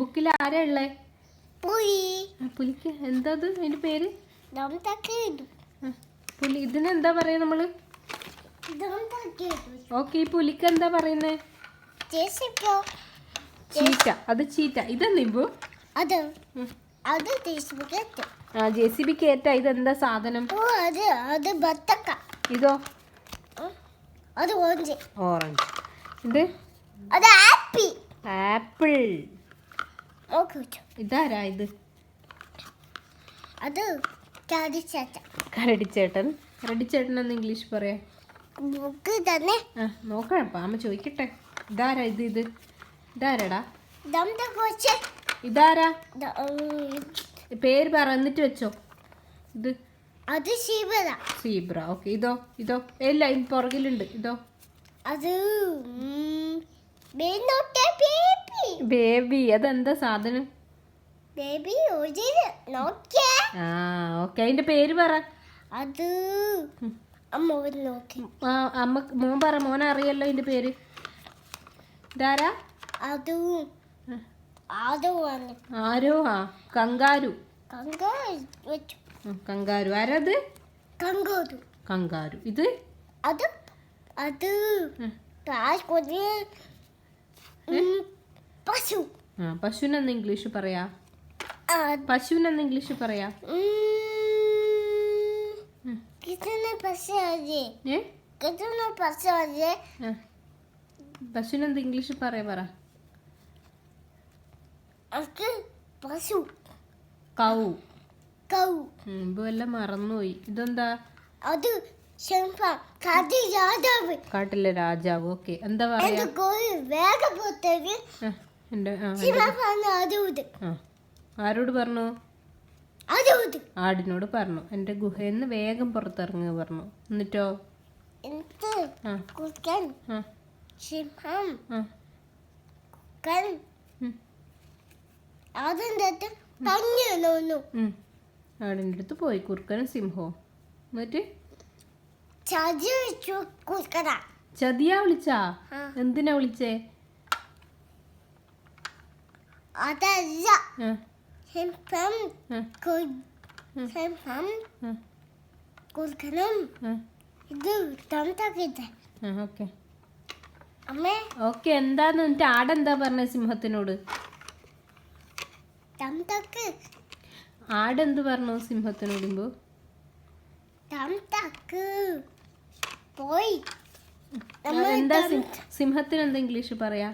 ബുക്കിൽ ആരാ ഉള്ളേ? പുലി. പുലിക്ക്. എന്താ അതിന്റെ പേര്? പുലി. ഇതിനെന്താ പറയാ നമ്മൾ? ഓക്കെ ഈ പുലിക്ക് എന്താ പറയുന്നേ? ചീറ്റ. അത് ചീറ്റ. ഇതെന്താ ഇബു അത്. അത് ആ ജെ സി ബി കയറ്റ ഇതെന്താ സാധനം? അത് അത് ബത്തക്ക. ഇതോ. അത് ഓഞ്ച് ഓറഞ്ച്. ഇത്? അത് ആപ്പിൾ. നോക്കൂ ഇതാരാ ഇത്? അത് കരടിച്ചേട്ടൻ കരടിച്ചേട്ടൻ കരടിച്ചേട്ടൻ എന്ന് ഇംഗ്ലീഷ് പറയാ? ബുക്ക് തന്നെ. ആ നോക്കണം പാമ ചോദിക്കട്ടെ. ഇതാരാ ഇത് ഇത്? ഇതാരാടാ? ഇതാരാ? പേര് പറ എന്നിട്ട് വെച്ചോ. ഇത് അത് സീബ്ര സീബ്ര. ഓക്കെ ഇതോ ഇതോ. ഇത് പുറകിലുണ്ട്. ഇതോ. അത് ബേബി. ബേബി അതെന്താ സാധനം? ബേബി ആ ഓക്കെ അതിന്റെ പേര് പറ. അത് അമ്മ മോൻ പറ മോൻ അറിയല്ലോ ഇതിന്റെ പേര്. ഇതാരാ? അത് ആരോ? ആ കങ്കാരു. കങ്കാരു ആരത്? കങ്കാരു. കങ്കാരു. ഇത്? അത് അത്. പാൽ കൊതി പശു. ആ പശുവിനെന്ന് ഇംഗ്ലീഷ് പറയാ? പശുവിനെന്ന് ഇംഗ്ലീഷ് പറയാ? പശുവിനെന്ത് ഇംഗ്ലീഷ് പറയാ പറ. പശു. കൗ. കൗ. ഇപ്പൊ എല്ലാം മറന്നുപോയി. ഇതെന്താ? അത് കാട്ടിലെ രാജാവ്. ഓക്കെ. എന്താ പറയാ? ആരോട് പറഞ്ഞു? ആടിനോട് പറഞ്ഞു. എന്റെ ഗുഹയിൽ വേഗം പുറത്തിറങ്ങുക പറഞ്ഞു. എന്നിട്ടോ? ആടിന്റെ അടുത്ത് പോയി. കുറുക്കനും സിംഹവും എന്നിട്ട്? ചതി വിളിച്ചു. കുക്കറ ചതിയാ വിളിച്ചാ? എന്തിനാ വിളിച്ചേ? അതല്ല. സിംഹം. സിംഹം ഇത് ഓക്കെ. അമ്മേ. ഓക്കെ എന്താന്ന് എന്നിട്ട് ആടെന്താ പറഞ്ഞ സിംഹത്തിനോട്? ആടെന്ത് പറഞ്ഞു സിംഹത്തിനോടുമ്പോ പോയി എന്താ സിംഹത്തിന് എന്താ ഇംഗ്ലീഷ് പറയാ.